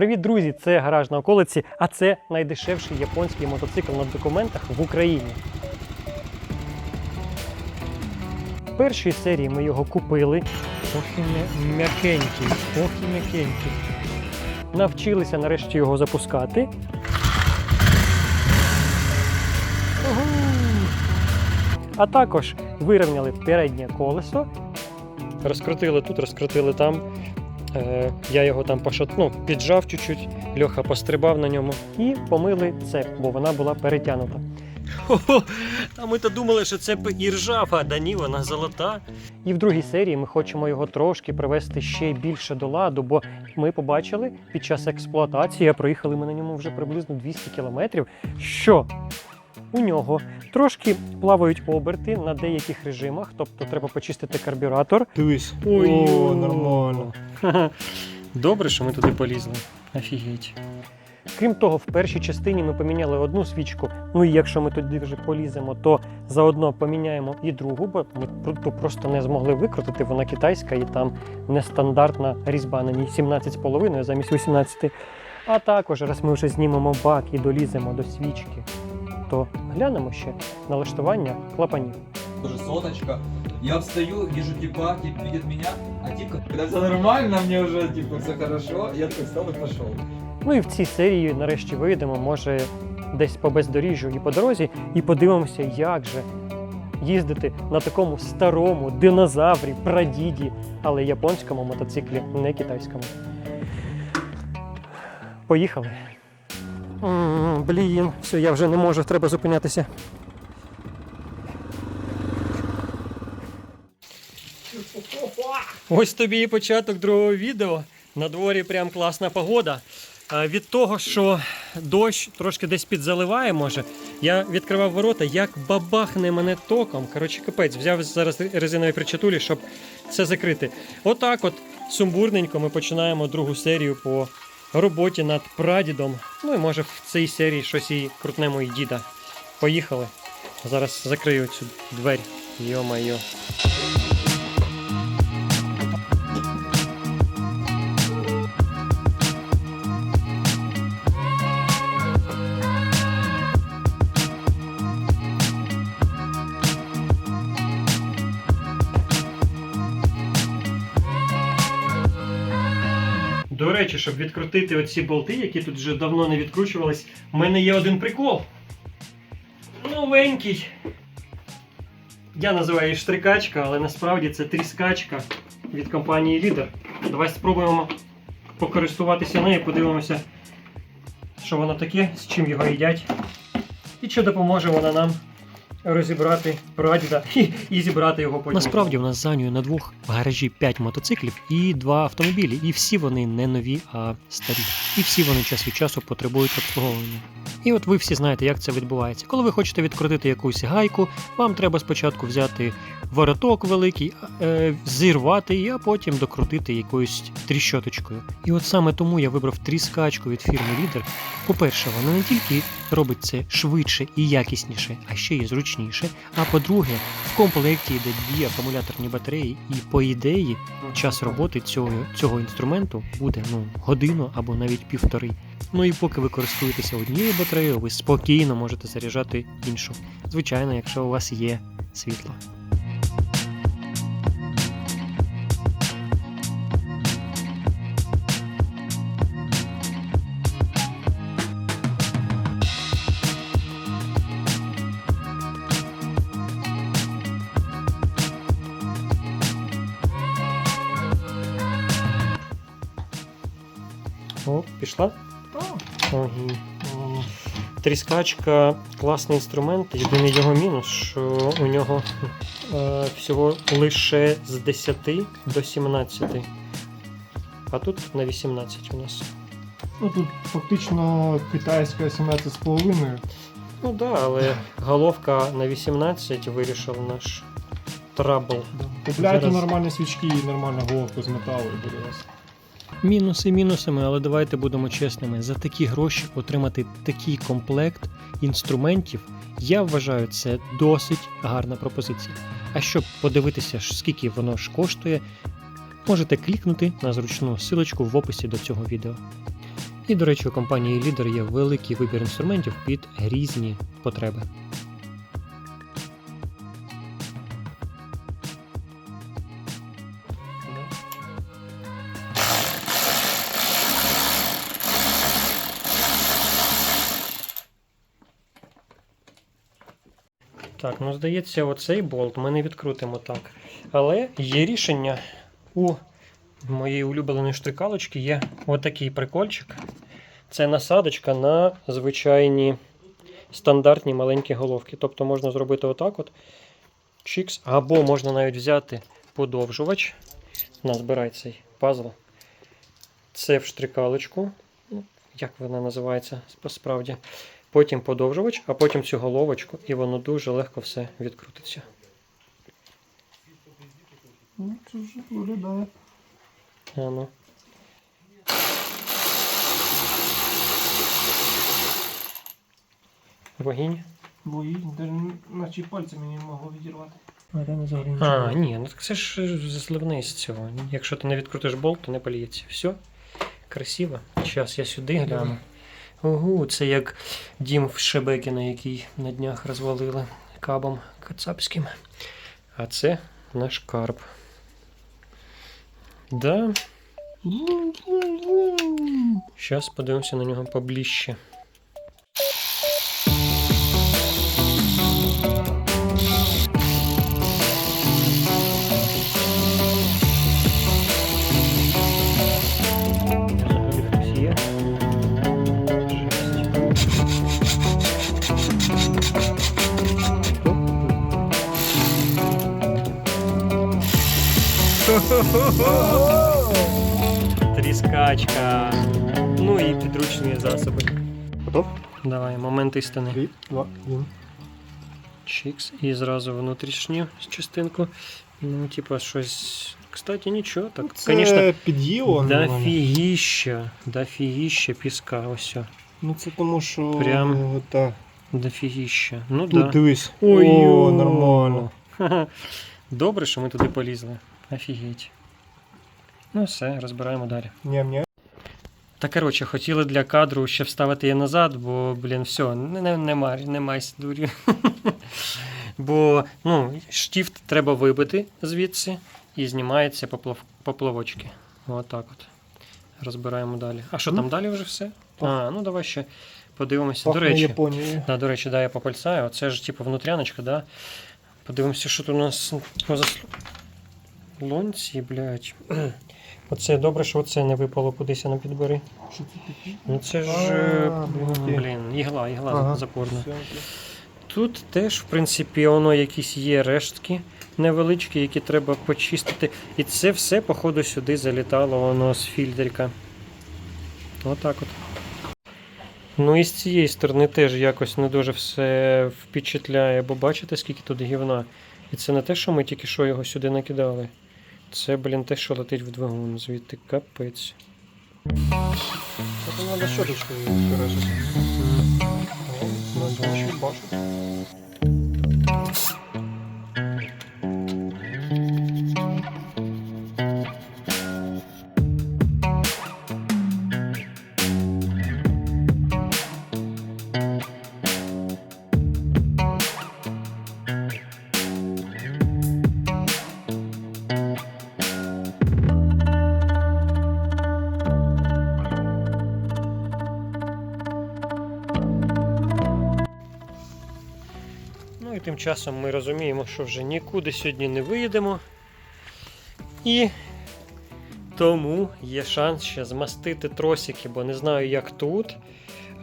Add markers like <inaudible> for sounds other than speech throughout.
Привіт, друзі! Це гараж на околиці, а це найдешевший японський мотоцикл на документах в Україні. В першій серії ми його купили. Ох і м'якенький, ох і м'якенький. Навчилися нарешті його запускати. Угу. А також вирівняли переднє колесо, розкрутили тут, розкрутили там. Е, я його там пошат... ну, піджав чуть-чуть, Льоха пострибав на ньому і помили цеп, бо вона була перетягнута. Хо-хо, а ми то думали, що це і ржава, да ні, вона золота. І в другій серії ми хочемо його трошки привести ще більше до ладу, бо ми побачили під час експлуатації, а проїхали ми на ньому вже приблизно 200 кілометрів, що у нього трошки плавають оберти на деяких режимах, тобто треба почистити карбюратор. Дивись. Ой, нормально. <laughs> Добре, що ми туди полізли. Офігеть. Крім того, в першій частині ми поміняли одну свічку. Ну і якщо ми туди вже поліземо, то заодно поміняємо і другу, бо ми ту просто не змогли викрутити. Вона китайська і там нестандартна різьба на ній 17,5 замість 18. А також, раз ми вже знімемо бак і доліземо до свічки, то глянемо ще налаштування клапанів. Тоже соточка. Я встаю, вижу типа, тип видит меня, а тип, когда все нормально, мне уже типа все хорошо, я такой встал и пошел. Ну і в цій серії нарешті вийдемо, може, десь по бездоріжжю і по дорозі, і подивимося, як же їздити на такому старому динозаврі, прадіді, але японському мотоциклі, не китайському. Поїхали. Блін, все, я вже не можу, треба зупинятися. Ось тобі і початок другого відео. На дворі прям класна погода. Від того, що дощ трошки десь підзаливає, може, я відкривав ворота, як бабахне мене током. Коротше, капець, взяв зараз резинові причатулі, щоб це закрити. Отак, от сумбурненько ми починаємо другу серію по роботі над прадідом. Ну і може в цій серії щось і крутнемо і діда. Поїхали. Зараз закрию цю двері. Йо-майо. Щоб відкрутити оці болти, які тут вже давно не відкручувались, в мене є один прикол. Новенький. Я називаю її штрикачка, але насправді це тріскачка від компанії Leader. Давай спробуємо покористуватися нею, подивимося, що воно таке, з чим його їдять. І чи допоможе вона нам розібрати прадіда <laughs> і, і зібрати його потім. Насправді у нас за нею на двох в гаражі 5 мотоциклів і два автомобілі. І всі вони не нові, а старі. І всі вони час від часу потребують обслуговування. І от ви всі знаєте, як це відбувається. Коли ви хочете відкрутити якусь гайку, вам треба спочатку взяти вороток великий, е, зірвати а потім докрутити якоюсь тріщоточкою. І от саме тому я вибрав тріскачку від фірми Leader. По-перше, вона не тільки робить це швидше і якісніше, а ще й зручніше. А по-друге, в комплекті йде дві акумуляторні батареї, і по ідеї час роботи цього, цього інструменту буде ну, годину або навіть півтори. Ну і поки ви користуєтеся однією батареєю, ви спокійно можете заряджати іншу. Звичайно, якщо у вас є світло. Ага. М, Тріскачка класний інструмент. Єдиний його мінус, що у нього е, всього лише з 10 до 17. А тут на 18 у нас. Ну тут фактично китайська 17,5. Ну так, да, але головка на 18 вирішив наш трабл. Купляйте Зараз. нормальні свічки і нормальну головку з металу і у вас. Мінуси мінусами, але давайте будемо чесними. За такі гроші отримати такий комплект інструментів, я вважаю, це досить гарна пропозиція. А щоб подивитися, скільки воно ж коштує, можете клікнути на зручну силочку в описі до цього відео. І, до речі, у компанії Leader є великий вибір інструментів під різні потреби. Ну здається, оцей болт ми не відкрутимо так. Але є рішення у моєї улюбленої штрикалочки є отакий прикольчик. Це насадочка на звичайні стандартні маленькі головки. Тобто можна зробити отак от. Чікс, або можна навіть взяти подовжувач. Назбирай цей пазл. Це в штрикалочку. Ну, Як вона називається справді. Потім подовжувач, а потім цю головочку, і воно дуже легко все відкрутиться. Ну, це вже виглядає. А ну. Вогінь. Бої, навіть наче пальцями не могло відірвати. А, ні, ну так це ж зливний з цього. Якщо ти не відкрутиш болт, то не поліється. Все. Красиво. Зараз я сюди гляну. Ого, це як дім в Шебекіна, який на днях розвалили кабом кацапським. А це наш карп. Да. Зараз подивимося на нього поближче. момент істини. Три, два, один. Чікс. І зразу внутрішню частинку. Ну, типа, щось. Кстати, нічого. Так, Це звісно, під'їло. нормально. дофігіща. Дофігіща піска. Ось. о. Ну це тому, що. Прям. Так. Дофігіща. Ну Тут да. дивись. Ой, О, нормально. Ха-ха. <laughs> Добре, що ми туди полізли. Офігеть. Ну все, розбираємо далі. Ням-ням. Та коротше, хотіли для кадру ще вставити її назад, бо, блін, все, не, не, нема, дурі. <laughs> бо ну, штіфт треба вибити звідси і знімається поплав, поплавочки. Отак от. Розбираємо далі. А що там далі вже все? А, ну давай ще подивимося. До речі. Да, до речі, да, я попальцаю. Оце ж типу внутряночка, да. Подивимося, що тут у нас по заслонці, блядь. <clears throat> <clears throat> Оце добре, що оце не випало кудись на підбери. Що це таке? Ну це ж. А, е, блін. Блін, ігла, ігла Ага. запорна. Тут теж, в принципі, воно якісь є рештки невеличкі, які треба почистити. І це все, походу, сюди залітало воно з фільтрика. Отак от. Ну і з цієї сторони теж якось не дуже все впечатляє, бо бачите, скільки тут гівна. І це не те, що ми тільки що його сюди накидали. Це, блін, те, що летить в двигун, звідти капець. Це треба щоточкою. Бачу, часом ми розуміємо, що вже нікуди сьогодні не виїдемо. І тому є шанс ще змастити тросики, бо не знаю, як тут.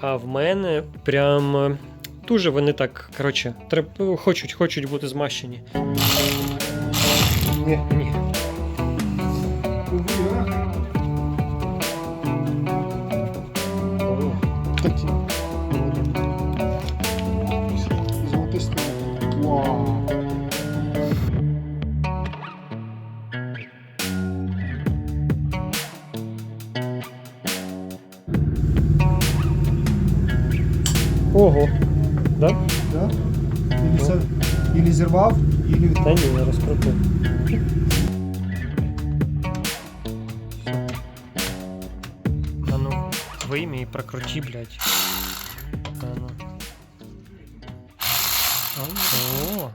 А в мене прям е, дуже вони так, коротше, треп... хочуть, хочуть бути змащені. Ні. Ні. Вийми і прокрути, блядь. А ну. О.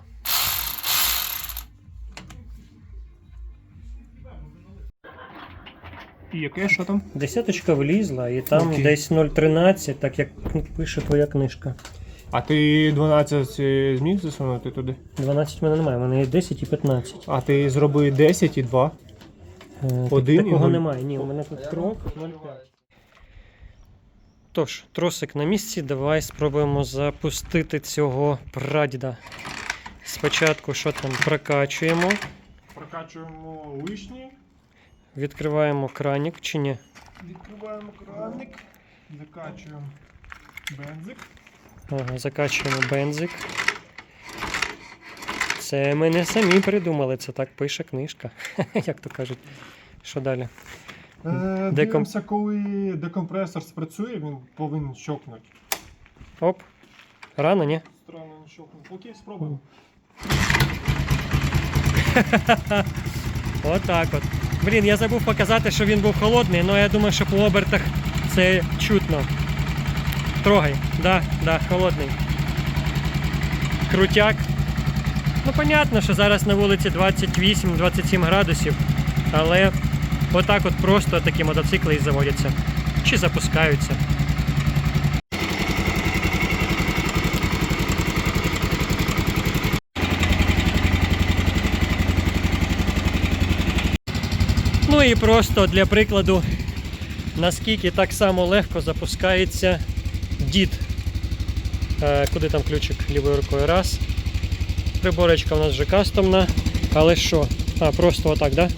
І яке, що там? Десяточка влізла, і там Окей. десь 0,13, так як пише твоя книжка. А ти 12 е, зміг засунути туди? 12 в мене немає, в мене є 10 і 15. А ти зроби 10 і 2. Е, так- Один і Такого нуль. немає. Ні, у мене тут крок 0,5. Тож, тросик на місці, давай спробуємо запустити цього прадіда. Спочатку що там прокачуємо, Прокачуємо лишні, відкриваємо кранік чи ні. відкриваємо краник, закачуємо бензик. Ага, закачуємо бензик. Це ми не самі придумали, це так пише книжка. <laughs> Як то кажуть. Що далі? Е, Деком- Дивимося, коли декомпресор спрацює, він повинен щокнути. Оп. Рано, ні? Странно не щокнув. Окей, спробуємо. <laughs> Отак от. Блін, я забув показати, що він був холодний, але я думаю, що по обертах це чутно. Трогай. Да, да, холодний. Крутяк. Ну, понятно, що зараз на вулиці 28-27 градусів, але отак от просто такі мотоцикли і заводяться. Чи запускаються. Ну і просто для прикладу, наскільки так само легко запускається дід. Е, куди там ключик лівою рукою? Раз. Приборочка у нас вже кастомна. Але що? А, просто отак, да?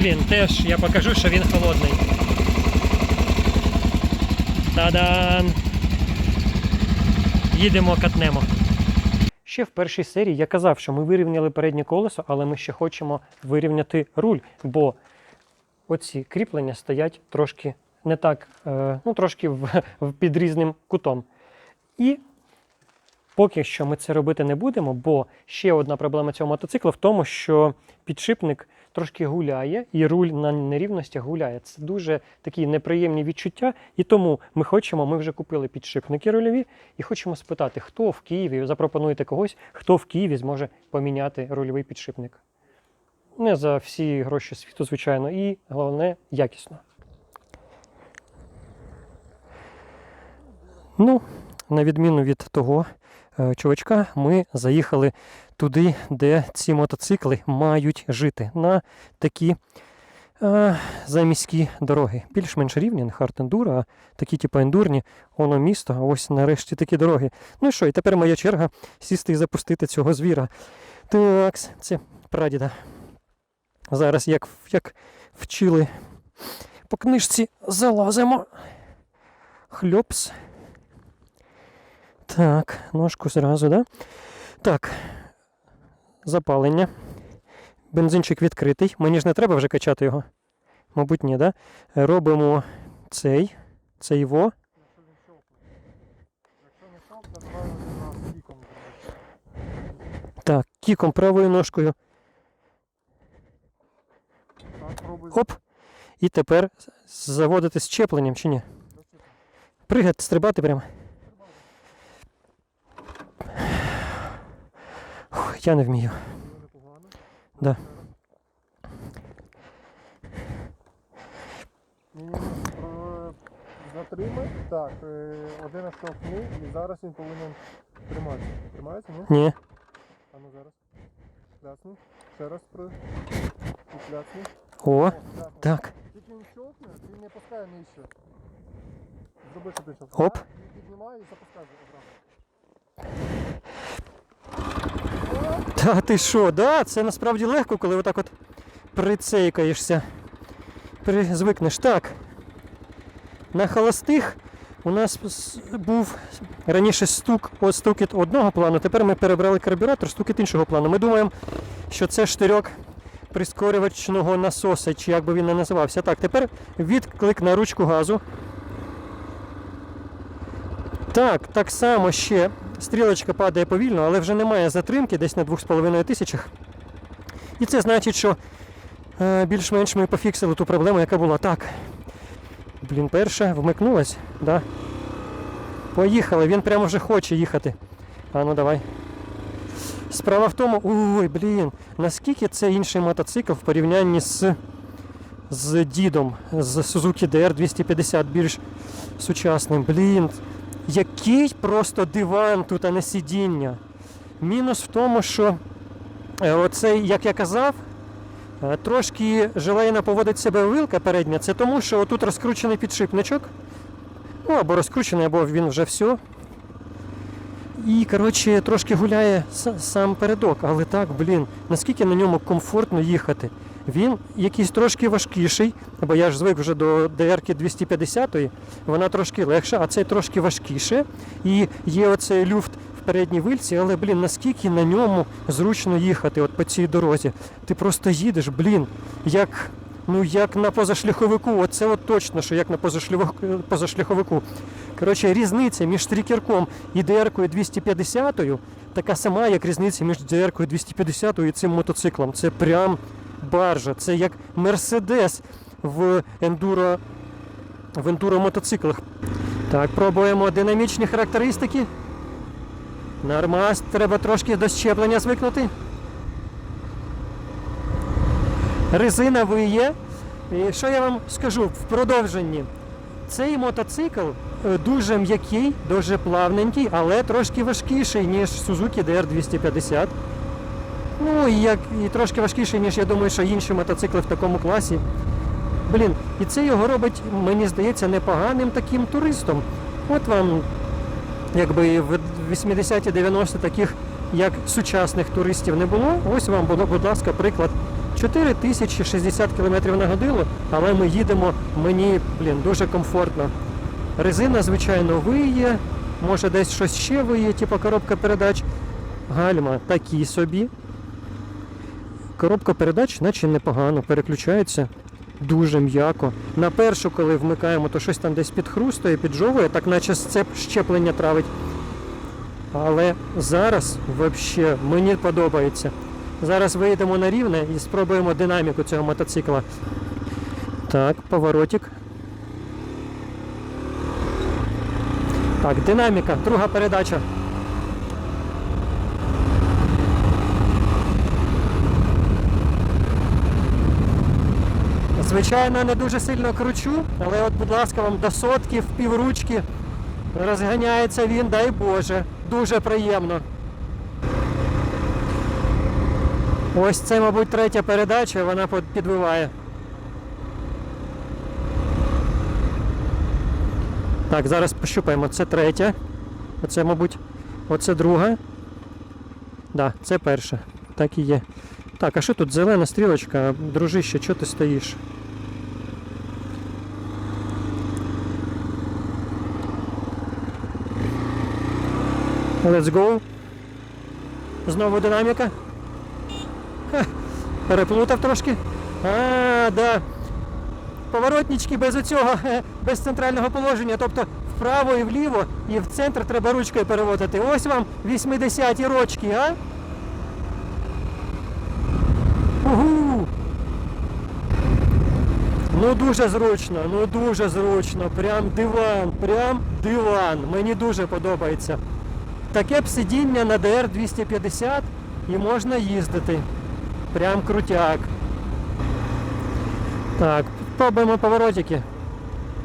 Блін, теж я покажу, що він холодний. Та-дам! Їдемо катнемо. Ще в першій серії я казав, що ми вирівняли переднє колесо, але ми ще хочемо вирівняти руль, бо оці кріплення стоять трошки не так, е, ну трошки в- <laughs> під різним кутом. І поки що ми це робити не будемо, бо ще одна проблема цього мотоцикла в тому, що підшипник трошки гуляє, і руль на нерівностях гуляє. Це дуже такі неприємні відчуття. І тому ми хочемо, ми вже купили підшипники рульові, і хочемо спитати, хто в Києві, запропонуєте когось, хто в Києві зможе поміняти рульовий підшипник. Не за всі гроші світу, звичайно, і головне якісно. Ну, на відміну від того чувачка, ми заїхали туди, де ці мотоцикли мають жити, на такі е, заміські дороги. Більш-менш рівні, не хард-ендуро, а такі, типу, ендурні, воно місто, а ось нарешті такі дороги. Ну і що, і тепер моя черга сісти і запустити цього звіра. Так, це прадіда. Зараз, як, як вчили по книжці, залазимо. Хльопс. Так, ножку зразу, да? Так. Запалення. Бензинчик відкритий. Мені ж не треба вже качати його. Мабуть, ні, да? Робимо цей. Цей во. Так, кіком правою ножкою. Оп. І тепер заводити з чи ні? Пригати, стрибати прямо. Я не вмію. Да. Затримай. Так, е, один штовхни і зараз він повинен триматися. Тримається, ні? Ні. А ну зараз. Клясни. Ще раз про. Клясни. О, О, так. Тільки він щовхне, він не пускає нижче. Зроби, щоб він щовхне. Оп. І піднімай і запускай одразу. Та ти що, да? Це насправді легко, коли отак от прицейкаєшся. Призвикнеш. Так. На холостих у нас був раніше стук, стукіт одного плану, тепер ми перебрали карбюратор, стукіт іншого плану. Ми думаємо, що це штирьок прискорювачного насоса, чи як би він не називався. Так, тепер відклик на ручку газу. Так, так само ще стрілочка падає повільно, але вже немає затримки десь на 2,5 тисячах. І це значить, що е, більш-менш ми пофіксили ту проблему, яка була. Так. Блін, перша вмикнулась, да? Поїхали, він прямо вже хоче їхати. А ну давай. Справа в тому, ой, блін, наскільки це інший мотоцикл в порівнянні з, з дідом, з Suzuki DR250 більш сучасним. Блін, який просто диван тут, а не сидіння. Мінус в тому, що е, оцей, як я казав, е, трошки желейно поводить себе вилка передня. Це тому, що отут розкручений підшипничок. Ну, або розкручений, або він вже все. І, коротше, трошки гуляє сам передок, але так, блін, наскільки на ньому комфортно їхати. Він якийсь трошки важкіший, бо я ж звик вже до DR 250 вона трошки легша, а цей трошки важкіше. І є оцей люфт в передній вильці, але, блін, наскільки на ньому зручно їхати от по цій дорозі. Ти просто їдеш, блін, як. Ну, як на позашляховику, оце от точно, що як на позашляховику. Коротше, різниця між стрікерком і DR 250 така сама, як різниця між DR 250 і цим мотоциклом. Це прям баржа. Це як Мерседес в ендуро, в ендуро мотоциклах. Так, пробуємо динамічні характеристики. Нормас, треба трошки до щеплення звикнути. Резина виє. І що я вам скажу в продовженні? Цей мотоцикл е, дуже м'який, дуже плавненький, але трошки важкіший, ніж Suzuki DR250. Ну і як і трошки важкіший, ніж я думаю, що інші мотоцикли в такому класі. Блін, і це його робить, мені здається, непоганим таким туристом. От вам, якби в 80-ті 90 таких, як сучасних туристів не було. Ось вам, будь будь ласка, приклад. 4060 км на годину, але ми їдемо, мені, блін, дуже комфортно. Резина, звичайно, виє, може десь щось ще виє, типу коробка передач. Гальма такі собі. Коробка передач, наче непогано, переключається дуже м'яко. На першу, коли вмикаємо, то щось там десь підхрустує, піджовує, так наче щеплення травить. Але зараз взагалі мені подобається. Зараз вийдемо на рівне і спробуємо динаміку цього мотоцикла. Так, поворотик. Так, динаміка, друга передача. Звичайно, не дуже сильно кручу, але от, будь ласка, вам до сотки в півручки розганяється він, дай Боже. Дуже приємно. Ось це, мабуть, третя передача, вона підбиває. Так, зараз пощупаємо. Це третя. Оце, мабуть, оце друга. Да, це перша. Так і є. Так, а що тут зелена стрілочка? Дружище, чого ти стоїш? Let's go. Знову динаміка. Ха, переплутав трошки. А, да. Поворотнички без оцього, без центрального положення. Тобто вправо і вліво, і в центр треба ручкою переводити. Ось вам 80-ті рочки, а? Угу. Ну дуже зручно, ну дуже зручно. Прям диван, прям диван. Мені дуже подобається. Таке б сидіння на DR 250 і можна їздити. Прям крутяк. Так, пробуємо поворотики.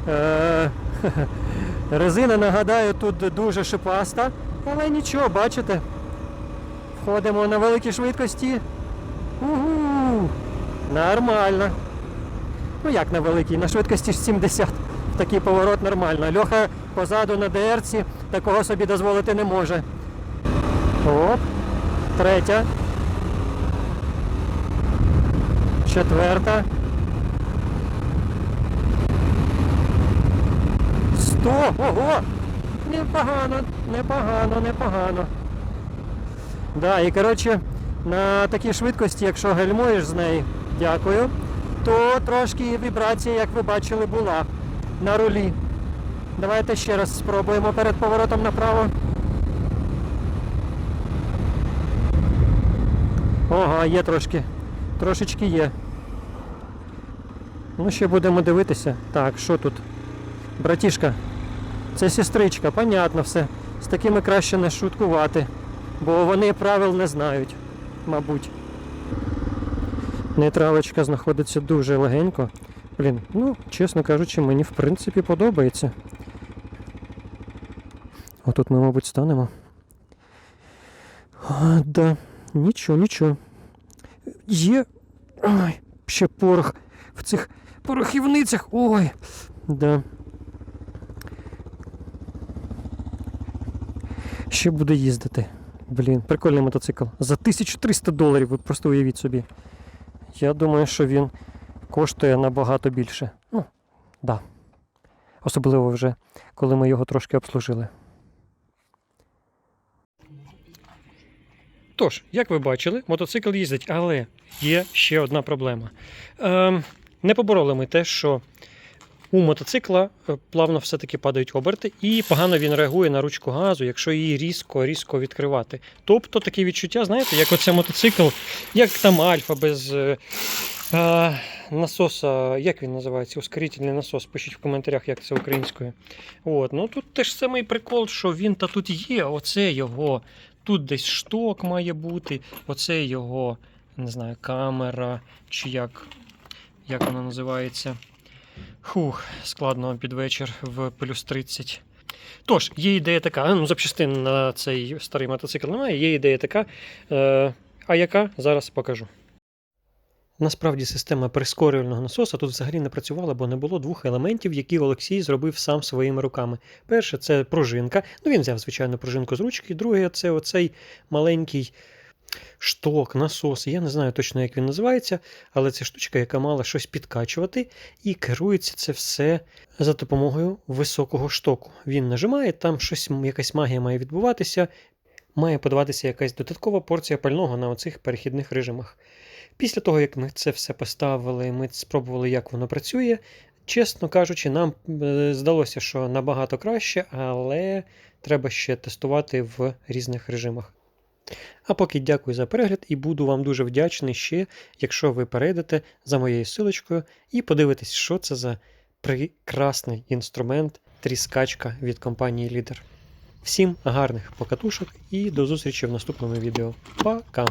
Е, <laughs> резина, нагадаю, тут дуже шипаста, але нічого, бачите. Входимо на великі швидкості. Угу, нормально. Ну як на великій, на швидкості 70. Такий поворот нормально. Льоха позаду на ДРці такого собі дозволити не може. Оп. Третя. Четверта. Сто! Ого! Непогано, непогано, непогано. Да, і коротше, на такій швидкості, якщо гальмуєш з неї, дякую, то трошки вібрація, як ви бачили, була на рулі. Давайте ще раз спробуємо перед поворотом направо. Ага, є трошки. Трошечки є. Ну, ще будемо дивитися. Так, що тут? Братішка, це сестричка, понятно все. З такими краще не шуткувати, бо вони правил не знають, мабуть. Нейтралочка знаходиться дуже легенько. Блін, ну, чесно кажучи, мені в принципі подобається. Отут ми, мабуть, станемо. А, да, нічого, нічого. Є. Ой, ще порох в цих порохівницях. Ой. Да. Ще буде їздити. Блін, прикольний мотоцикл. За 1300 доларів, ви просто уявіть собі. Я думаю, що він коштує набагато більше. Ну, да. Особливо вже, коли ми його трошки обслужили. Тож, як ви бачили, мотоцикл їздить, але є ще одна проблема. Ем, не побороли ми те, що у мотоцикла е, плавно все-таки падають оберти, і погано він реагує на ручку газу, якщо її різко-різко відкривати. Тобто таке відчуття, знаєте, як оце мотоцикл, як там альфа без е, е, насоса, як він називається? Ускорительний насос. Пишіть в коментарях, як це українською. От, ну тут теж самий прикол, що він та тут є, оце його. Тут десь шток має бути, оце його, не знаю, камера, чи як, як вона називається. Хух, складно під вечір в плюс 30. Тож, є ідея така, ну, запчастин на цей старий мотоцикл немає, є ідея така. Е, а яка зараз покажу. Насправді система прискорювального насоса тут взагалі не працювала, бо не було двох елементів, які Олексій зробив сам своїми руками. Перше це пружинка. Ну він взяв, звичайно, пружинку з ручки. Друге це оцей маленький шток, насос. Я не знаю точно, як він називається, але це штучка, яка мала щось підкачувати, і керується це все за допомогою високого штоку. Він нажимає, там щось, якась магія має відбуватися, має подаватися якась додаткова порція пального на оцих перехідних режимах. Після того, як ми це все поставили, ми спробували, як воно працює. Чесно кажучи, нам е, здалося, що набагато краще, але треба ще тестувати в різних режимах. А поки дякую за перегляд і буду вам дуже вдячний ще, якщо ви перейдете за моєю силочкою і подивитесь, що це за прекрасний інструмент тріскачка від компанії Лідер. Всім гарних покатушок і до зустрічі в наступному відео. Пока!